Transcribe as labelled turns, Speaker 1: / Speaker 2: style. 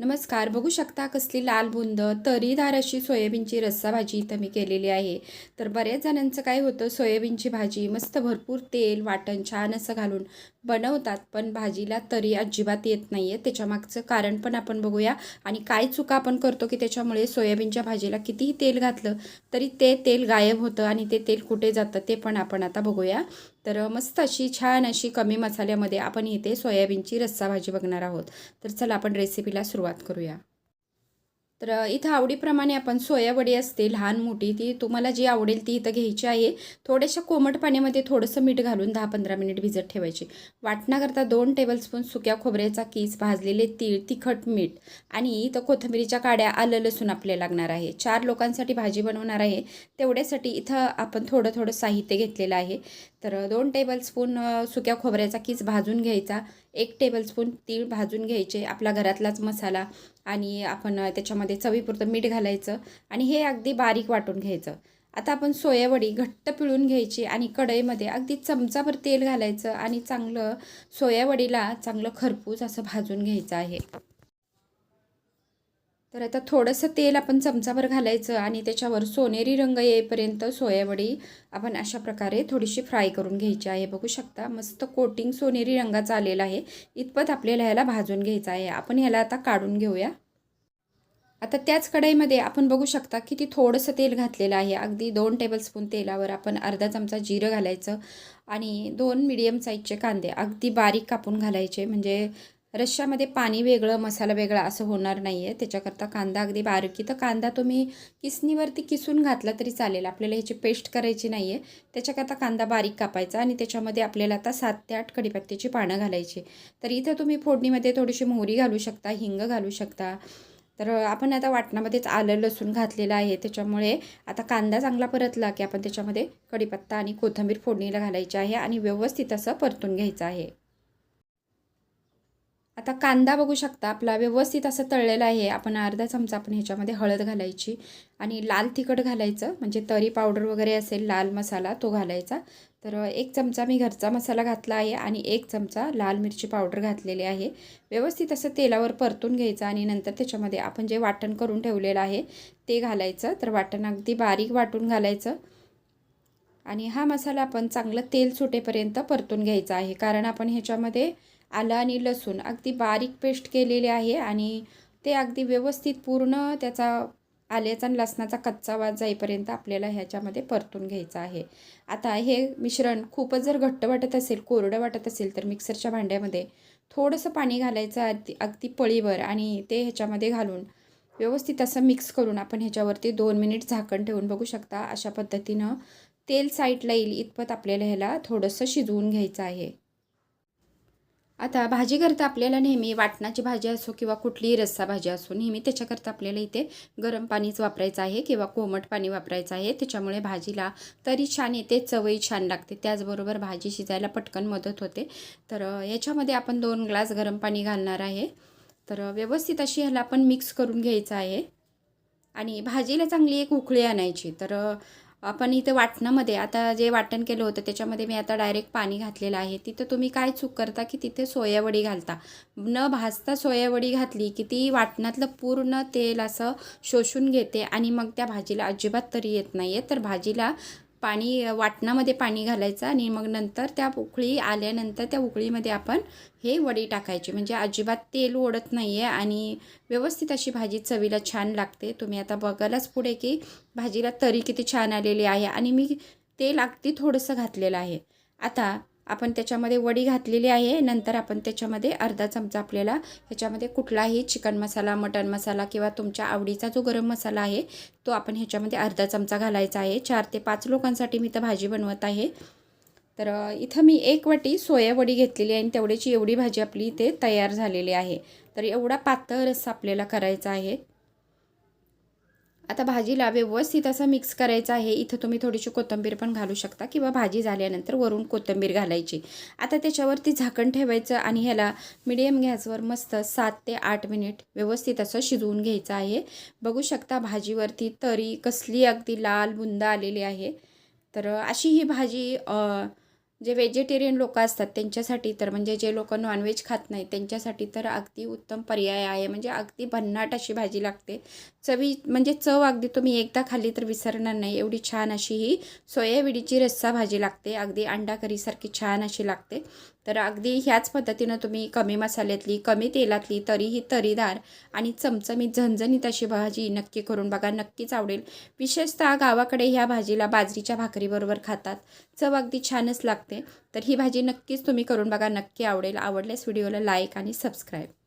Speaker 1: नमस्कार बघू शकता कसली लाल बुंद तरीदार अशी सोयाबीनची रस्सा भाजी इथं मी केलेली आहे. तर बऱ्याच जणांचं काय होतं सोयाबीनची भाजी मस्त भरपूर तेल वाटण छान असं घालून बनवतात पण भाजीला तरी अजिबात येत नाही आहे त्याच्यामागचं कारण पण आपण बघूया. आणि काय चुका आपण करतो की त्याच्यामुळे सोयाबीनच्या भाजीला कितीही तेल घातलं तरी ते तेल गायब होतं आणि ते तेल कुठे जातं ते पण आपण आता बघूया. तर मस्त अशी छान अशी कमी मसाल्यामध्ये आपण इथे सोयाबीनची रस्सा भाजी बघणार आहोत. तर चला आपण रेसिपीला सुरुवात करूया. तर इथं आवडीप्रमाणे आपण सोयावडी असते लहान मोठी ती तुम्हाला जी आवडेल ती इथं घ्यायची आहे. थोड्याशा कोमट पाण्यामध्ये थोडंसं मीठ घालून दहा पंधरा मिनिट भिजत ठेवायची. वाटण्याकरता दोन टेबलस्पून सुक्या खोबऱ्याचा कीस भाजलेले तीळ तिखट मीठ आणि इथं कोथिंबीरीच्या काड्या आलं लसूण आपल्याला लागणार आहे. चार लोकांसाठी भाजी बनवणार आहे. तेवढ्यासाठी इथं आपण थोडं थोडं साहित्य घेतलेलं आहे. तर दोन टेबलस्पून सुक्या खोबऱ्याचा कीस भाजून घ्यायचा. एक टेबलस्पून तीळ भाजून घ्यायचे. आपला घरातलाच मसाला आणि आपण त्याच्यामध्ये चवीपुरतं मीठ घालायचं आणि हे अगदी बारीक वाटून घ्यायचं. आता आपण सोयावडी घट्ट पिळून घ्यायची आणि कढईमध्ये अगदी चमचाभर तेल घालायचं आणि चांगलं सोयावडीला चांगलं खरपूस असं भाजून घ्यायचं आहे. तर आता थोडंसं तेल आपण चमचाभर घालायचं आणि त्याच्यावर सोनेरी रंग येईपर्यंत सोयावडी आपण अशा प्रकारे थोडीशी फ्राय करून घ्यायची आहे. बघू शकता मस्त कोटिंग सोनेरी रंगाचं आलेलं आहे. इतपत आपल्याला ह्याला भाजून घ्यायचं आहे. आपण ह्याला आता काढून घेऊया. आता त्याच कढईमध्ये आपण बघू शकता की ती थोडंसं तेल घातलेलं आहे. अगदी दोन टेबलस्पून तेलावर आपण अर्धा चमचा जिरं घालायचं आणि दोन मिडियम साईजचे कांदे अगदी बारीक कापून घालायचे. म्हणजे रश्श्यामध्ये पाणी वेगळं मसाला वेगळा असं होणार नाही आहे त्याच्याकरता कांदा अगदी बारकी. तर कांदा तुम्ही किसणीवरती किसून घातला तरी चालेल. आपल्याला ह्याची पेस्ट करायची नाही आहे त्याच्याकरता कांदा बारीक कापायचा आणि त्याच्यामध्ये आपल्याला आता सात ते आठ कडीपत्त्याची पानं घालायची. तर इथं तुम्ही फोडणीमध्ये थोडीशी मोहरी घालू शकता हिंग घालू शकता. तर आपण आता वाटणामध्येच आलं लसूण घातलेलं आहे. त्याच्यामुळे आता कांदा चांगला परतला की आपण त्याच्यामध्ये कढीपत्ता आणि कोथिंबीर फोडणीला घालायची आहे आणि व्यवस्थित असं परतून घ्यायचं आहे. आता कांदा बघू शकता आपला व्यवस्थित असं तळलेला आहे. आपण अर्धा चमचा आपण ह्याच्यामध्ये हळद घालायची आणि लाल तिखट घालायचं. म्हणजे तरी पावडर वगैरे असेल लाल मसाला तो घालायचा. तर एक चमचा मी घरचा मसाला घातला आहे आणि एक चमचा लाल मिरची पावडर घातलेली आहे. व्यवस्थित असं तेलावर परतून घ्यायचं आणि नंतर त्याच्यामध्ये आपण जे वाटण करून ठेवलेलं आहे ते घालायचं. तर वाटण अगदी बारीक वाटून घालायचं. आणि हा मसाला आपण चांगलं तेल सुटेपर्यंत परतून घ्यायचा आहे. कारण आपण ह्याच्यामध्ये आलं आणि लसूण. अगदी बारीक पेस्ट केलेले आहे आणि ते अगदी व्यवस्थित पूर्ण त्याचा आल्याचा आणि लसणाचा कच्चा वास जाईपर्यंत आपल्याला ह्याच्यामध्ये परतून घ्यायचं आहे. आता हे मिश्रण खूपच जर घट्ट वाटत असेल कोरडं वाटत असेल तर मिक्सरच्या भांड्यामध्ये थोडंसं पाणी घालायचं अगदी अगदी पळीवर आणि ते ह्याच्यामध्ये घालून व्यवस्थित असं मिक्स करून आपण ह्याच्यावरती दोन मिनिट झाकण ठेवून बघू शकता अशा पद्धतीनं तेल साईडला येईल इतपत आपल्याला ह्याला थोडंसं शिजवून घ्यायचं आहे. आता भाजी करता आपल्याला नेहमी वाटणाची भाजी असो किंवा कुठलीही रस्सा भाजी असो नेहमी त्याच्याकरता आपल्याला इथे गरम पाणीच वापरायचं आहे किंवा कोमट पाणी वापरायचं आहे. त्याच्यामुळे भाजीला तरी छान येते चवही छान लागते. त्याचबरोबर भाजी शिजायला पटकन मदत होते. तर याच्यामध्ये आपण दोन ग्लास गरम पाणी घालणार आहे. तर व्यवस्थित अशी ह्याला आपण मिक्स करून घ्यायचं आहे. आणि भाजीला चांगली एक उकळी आणायची. तर आपण इथे वाटणामध्ये आता जे वाटण केलं होतं त्याच्यामध्ये मी आता डायरेक्ट पाणी घातलेलं आहे. तिथं तुम्ही काय चूक करता की तिथे सोयावडी घालता? न भाजता सोयावडी घातली की ती वाटणातलं पूर्ण तेल असं शोषून घेते आणि मग त्या भाजीला अजिबात तरी येत नाही आहे तर भाजीला पाणी वाटणामध्ये पाणी घालायचं आणि मग नंतर त्या उकळी आल्यानंतर त्या उकळीमध्ये आपण हे वडी टाकायची. म्हणजे अजिबात तेल ओढत नाही आहे आणि व्यवस्थित अशी भाजी चवीला छान लागते. तुम्ही आता बघायलाच पुढे की भाजीला तरी किती छान आलेली आहे आणि मी तेल अगदी थोडंसं घातलेलं आहे. आता आपण त्याच्यामध्ये वडी घातलेली आहे. नंतर आपण त्याच्यामध्ये अर्धा चमचा आपल्याला ह्याच्यामध्ये कुठलाही चिकन मसाला मटन मसाला किंवा तुमच्या आवडीचा जो गरम मसाला आहे तो आपण ह्याच्यामध्ये अर्धा चमचा घालायचा आहे. चार ते पाच लोकांसाठी मी तर भाजी बनवत आहे. तर इथं मी एक वाटी सोया वडी घेतलेली आहे आणि तेवढ्याची एवढी भाजी आपली इथे तयार झालेली आहे. तर एवढा पातळ रस्सा आपल्याला करायचा आहे. आता भाजीला व्यवस्थित असं मिक्स करायचं आहे. इथं तुम्ही थोडीशी कोथिंबीर पण घालू शकता किंवा भाजी झाल्यानंतर वरून कोथिंबीर घालायची. आता त्याच्यावरती झाकण ठेवायचं आणि ह्याला मिडियम गॅसवर मस्त सात ते आठ मिनिट व्यवस्थित असं शिजवून घ्यायचं आहे. बघू शकता भाजीवरती तरी कसली अगदी लाल बुंद आलेली आहे. तर अशी ही भाजी जे व्हेजिटेरियन लोक असतात त्यांच्यासाठी तर म्हणजे जे लोक नॉनव्हेज खात नाही त्यांच्यासाठी तर अगदी उत्तम पर्याय आहे. म्हणजे अगदी भन्नाट अशी भाजी लागते. चवी म्हणजे चव अगदी तुम्ही एकदा खाल्ली तर विसरणार नाही. एवढी छान अशी ही सोयाबिडीची रस्सा भाजी लागते. अगदी अंडा करीसारखी छान अशी लागते. तर अगदी ह्याच पद्धतीनं तुम्ही कमी मसाल्यातली कमी तेलातली तरीही तरीदार आणि चमचमीत झणझणीत अशी भाजी नक्की करून बघा. नक्कीच आवडेल. विशेषतः गावाकडे ह्या भाजीला बाजरीच्या भाकरीबरोबर खातात. चव अगदी छानच लागते. लागते. तर ही भाजी नक्कीच तुम्ही करून बघा. नक्की आवडेल. आवडल्यास व्हिडिओला लाईक आणि सबस्क्राईब.